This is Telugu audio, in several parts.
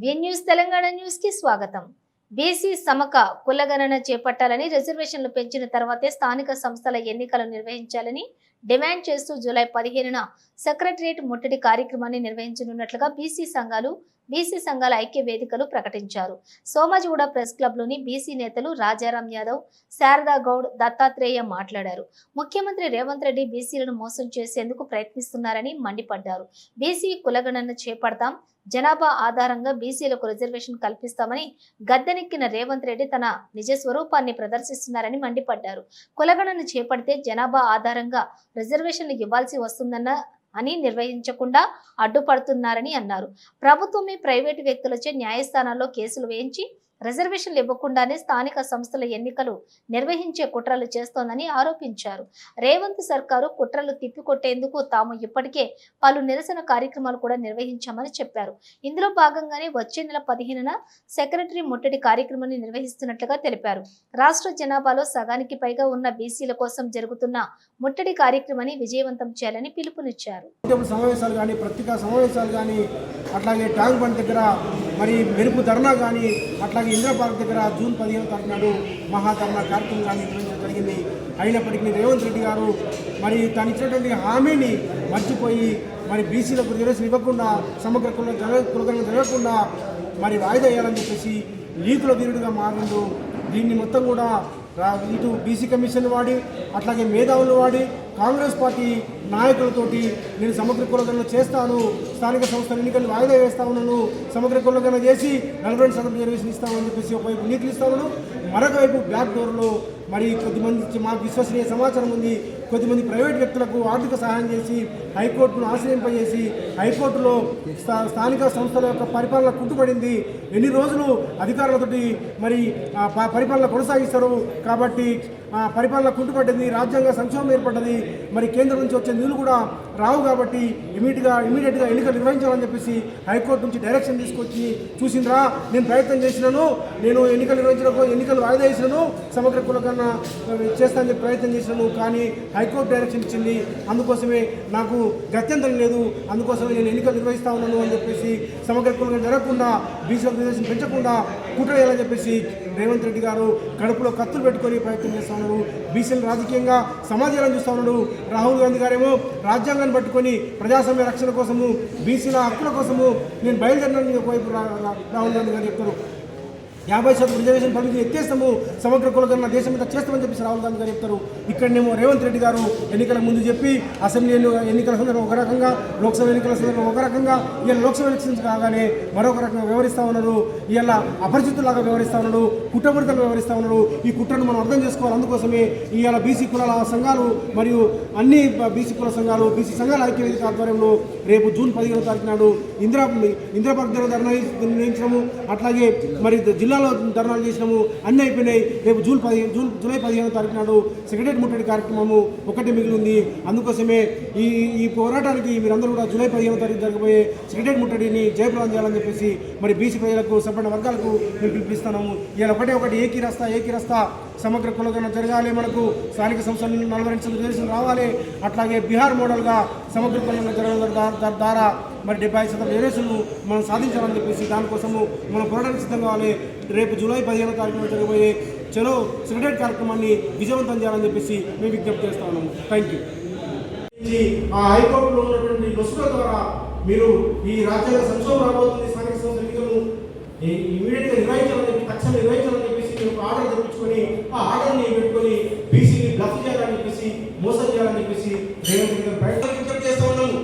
వి న్యూస్ తెలంగాణ న్యూస్కి స్వాగతం. బీసీ సమక కులగణన చేపట్టాలని రిజర్వేషన్లు పెంచిన తర్వాతే స్థానిక సంస్థల ఎన్నికలు నిర్వహించాలని డిమాండ్ చేస్తూ జూలై పదిహేనున సెక్రటరియట్ ముట్టడి కార్యక్రమాన్ని నిర్వహించనున్నట్లుగా బీసీ సంఘాలు బీసీ సంఘాల ఐక్య వేదికలు ప్రకటించారు. సోమజిగూడ ప్రెస్ క్లబ్లోని బీసీ నేతలు రాజారాం యాదవ్ శారదా గౌడ్ దత్తాత్రేయ మాట్లాడారు. ముఖ్యమంత్రి రేవంత్ రెడ్డి బీసీలను మోసం చేసేందుకు ప్రయత్నిస్తున్నారని మండిపడ్డారు. బీసీ కులగణన చేపడతాం జనాభా ఆధారంగా బీసీలకు రిజర్వేషన్ కల్పిస్తామని గద్దెనెక్కిన రేవంత్ రెడ్డి తన నిజ స్వరూపాన్ని ప్రదర్శిస్తున్నారని మండిపడ్డారు. కులగణన చేపడితే జనాభా ఆధారంగా రిజర్వేషన్లు ఇవ్వాల్సి వస్తుందన్న అని నిర్వహించకుండా అడ్డుపడుతున్నారని అన్నారు. ప్రభుత్వమే ప్రైవేటు వ్యక్తులచే న్యాయస్థానాల్లో కేసులు వేయించి రిజర్వేషన్లు ఇవ్వకుండానే స్థానిక సంస్థల ఎన్నికలు నిర్వహించే కుట్రలు చేస్తోందని ఆరోపించారు. రేవంత్ సర్కారు కుట్రలు తిప్పికొట్టేందుకు తాము ఇప్పటికే పలు నిరసన కార్యక్రమాలు కూడా నిర్వహించామని చెప్పారు. ఇందులో భాగంగానే వచ్చే నెల పదిహేనున సెక్రటరీ ముట్టడి కార్యక్రమాన్ని నిర్వహిస్తున్నట్లుగా తెలిపారు. రాష్ట్ర జనాభాలో సగానికి పైగా ఉన్న బీసీల కోసం జరుగుతున్న ముట్టడి కార్యక్రమాన్ని విజయవంతం చేయాలని పిలుపునిచ్చారు. సమావేశాలు కానీ పత్రికా సమావేశాలు కానీ అట్లాగే ట్యాంక్ బండ్ దగ్గర మరి మెరుపు ధర్నా కానీ అట్లాగే మరి పార్క్ దగ్గర జూన్ పదిహేను తారీఖు నాడు మహాధర్మ కార్యక్రమం నిర్వహించడం జరిగింది. అయినప్పటికీ రేవంత్ రెడ్డి గారు మరి తను ఇచ్చినటువంటి హామీని మర్చిపోయి మరి బీసీలకు రిజర్వేషన్ ఇవ్వకుండా సమగ్ర కుల జరగ కులగణన జరగకుండా మరి వాయిదా వేయాలని చెప్పేసి లీకుల వీరుడిగా మారిండు. దీన్ని మొత్తం కూడా రా- ఇటు బీసీ కమిషన్ వాడి అట్లాగే మేధావులు వాడి కాంగ్రెస్ పార్టీ నాయకులతోటి నేను సమగ్ర కులగణన చేస్తాను. స్థానిక సంస్థల ఎన్నికలు వాయిదా వేస్తా ఉన్నాను. సమగ్ర కులగణన చేసి నలభై రెండు శాతం రిజర్వేషన్ ఇస్తామని చెప్పేసి ఒకవైపు నీతులు ఇస్తా ఉన్నాను. మరొక వైపు బ్యాక్ డోర్లో మరి కొద్దిమంది మాకు విశ్వసనీయ సమాచారం ఉంది. కొద్దిమంది ప్రైవేట్ వ్యక్తులకు ఆర్థిక సహాయం చేసి హైకోర్టును ఆశ్రయింపజేసి హైకోర్టులో స్థా- స్థానిక సంస్థల యొక్క పరిపాలన కుట్టుపడింది ఎన్ని రోజులు అధికారులతోటి మరి ప- పరిపాలన కొనసాగిస్తారు. కాబట్టి పరిపాలన కుంటుపడింది రాజ్యాంగ సంక్షోభం ఏర్పడ్డది మరి కేంద్రం నుంచి వచ్చే నిధులు కూడా రావు కాబట్టి ఇమీడియట్గా ఇమీడియట్గా ఎన్నికలు నిర్వహించాలని చెప్పేసి హైకోర్టు నుంచి డైరెక్షన్ తీసుకొచ్చి చూసిందిరా నేను ప్రయత్నం చేసినాను నేను ఎన్నికలు నిర్వహించడం ఎన్నికలు వాయిదా వేసినాను సమగ్ర కులకన్నా చేస్తానని చెప్పి ప్రయత్నం చేసినాను కానీ హైకోర్టు డైరెక్షన్ ఇచ్చింది. అందుకోసమే నాకు గత్యంతరం లేదు అందుకోసమే నేను ఎన్నికలు నిర్వహిస్తా ఉన్నాను అని చెప్పేసి సమగ్ర కులంగా జరగకుండా బీసీలకు రిజర్వేషన్ పెంచకుండా కుట్ర చెప్పేసి రేవంత్ రెడ్డి గారు కడుపులో కత్తులు పెట్టుకొని ప్రయత్నం చేస్తాను ఉన్నాడు. బీసీలు రాజకీయంగా సమాజాలను చూస్తూ ఉన్నాడు. రాహుల్ గాంధీ గారేమో రాజ్యాంగాన్ని పట్టుకొని ప్రజాస్వామ్య రక్షణ కోసము బీసీల హక్కుల కోసము నేను బయలుదేరిన ఒకవైపు రా- రాహుల్ గాంధీ గారు చెప్తారు. యాభై శాతం రిజర్వేషన్ పరిమితి ఎత్తేస్తాము. సమగ్ర కులగణన దేశం మీద చేస్తామని చెప్పేసి రాహుల్ గాంధీ గారు చెప్తారు. ఇక్కడనేమో రేవంత్ రెడ్డి గారు ఎన్నికల ముందు చెప్పి అసెంబ్లీ ఎన్నికల సందర్భం ఒక రకంగా లోక్సభ ఎన్నికల సందర్భం ఒక రకంగా ఇలా లోక్సభ ఎలక్షన్స్ కాగానే మరొక రకంగా వ్యవహరిస్తా ఉన్నారు. ఇలా అపరిచితులాగా వ్యవహరిస్తా ఉన్నారు. కుట్రపూరితంగా వ్యవహరిస్తా ఉన్నారు. ఈ కుట్రను మనం అర్థం చేసుకోవాలి. అందుకోసమే ఇవాళ బీసీ కులాల సంఘాలు మరియు అన్ని బీసీ కుల సంఘాలు బీసీ సంఘాల ఐక్యవేదిక ఆధ్వర్యంలో రేపు జూన్ పదిహేను తారీఖు నాడు ఇందిరా ఇందిరా పార్క్ దగ్గర ధర్నా నిర్వహించడము అట్లాగే మరి జిల్లాలో ధర్నాలు చేసినాము. అన్నీ అయిపోయినాయి. రేపు జూన్ పదిహేను జూన్ జూలై పదిహేను తారీఖు నాడు సెక్రటరీ ముట్టడి కార్యక్రమము ఒకటి మిగిలి ఉంది అందుకోసమే ఈ ఈ పోరాటానికి మీరందరూ కూడా జూలై పదిహేను తారీఖు జరగబోయే సెక్రటరీ ముట్టడిని జయప్రదం చేయాలని చెప్పేసి మరి బీసీ ప్రజలకు సంపన్న వర్గాలకు మేము పిలిపిస్తున్నాము ఇలా ఒకటే ఒకటి ఏకీ రస్తా ఏకీ రస్తా సమగ్ర కులగణ జరగాలి మనకు. స్థానిక సంస్థల నలభై రెండు రావాలి. అట్లాగే బీహార్ మోడల్గా సమగ్ర కులగణ జరగడం ద్వారా మరి డెబ్బై శాతం రిజర్వేషన్లు మనం సాధించాలని చెప్పేసి దానికోసము మనం పోరాటానికి సిద్ధం కావాలి రేపు జూలై పదిహేనో తారీఖున జరగబోయే చలో సెక్రటరీ కార్యక్రమాన్ని విజయవంతం చేయాలని చెప్పేసి మేము విజ్ఞప్తి చేస్తా ఉన్నాము. Thank you. ఆ హైకోర్టులో ఉన్నటువంటి బస్సుల ద్వారా మీరు ఈ రాజ్యాంగ సంక్షోభం రాబోతుంది స్థానిక సంస్థల ఎన్నికలను ఇమీడియట్ నిర్వహించాలని చెప్పి తక్షణం నిర్వహించాలని చెప్పేసి మీరు ఆర్డర్ తెప్పించుకొని ఆ ఆర్డర్ని ని పెట్టుకొని బీసీని బ్లఫ్ చేయాలని చెప్పేసి మోసం చేయాలని చెప్పేసి రేవంత్ రెడ్డి గారు ప్రయత్నం విజ్ఞప్తి చేస్తా ఉన్నాము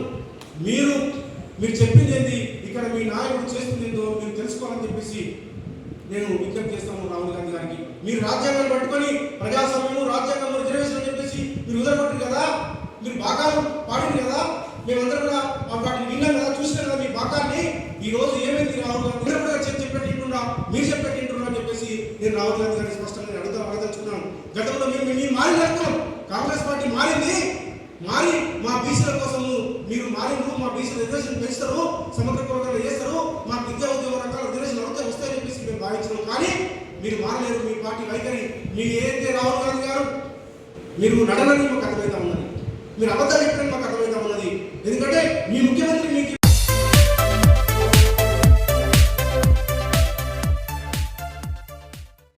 మీరు మీరు చెప్పింది ఏంటి ఇక్కడ మీ నాయకుడు చేస్తుంది ఏందో మీరు తెలుసుకోవాలని చెప్పేసి నేను విజ్ఞప్తి చేస్తాను రాహుల్ గాంధీ గారికి. మీరు రాజ్యాంగాన్ని పట్టుకొని ప్రజాస్వామ్యము రాజ్యాంగంలో రిజర్వేషన్ అని చెప్పేసి మీరు వదలబట్టారు కదా? మీరు బాగా పాడింది కదా? మేమందరం కూడా ఆ వాటిని విన్నాం కదా చూసినాం కదా మీ బాకాన్ని. ఈ రోజు ఏమైంది రాహుల్ గాంధీ? మీరు కూడా చెప్పి చెప్పేటట్టున్నా మీరు చెప్పేటట్టున్నా అని చెప్పేసి నేను రాహుల్ గాంధీ గారిని స్పష్టంగా నేను అడుగుతా అడగదలుచుకున్నాను. గతంలో మేము మేము మారిన కాంగ్రెస్ పార్టీ మారింది. మారి మా బీసీల కోసము మీరు మారిండ్రు మా బీసీల రిజర్వేషన్ పెంచుతారు సమగ్ర కులగణన చేస్తారు మా విద్యా ఉద్యోగ రకాల రిజర్వేషన్ అవుతాయి వస్తాయని చెప్పేసి మేము భావించినాం కానీ మీరు మారలేరు మీ పార్టీ వైఖరి. మీరు ఏదైతే రాహుల్ గాంధీ గారు మీరు నడనని మాకు అర్థమవుతా ఉన్నది. మీరు అబద్ధాలు చెప్పడం మాకు అర్థమవుతా ఉన్నది. ఎందుకంటే మీ ముఖ్యమంత్రి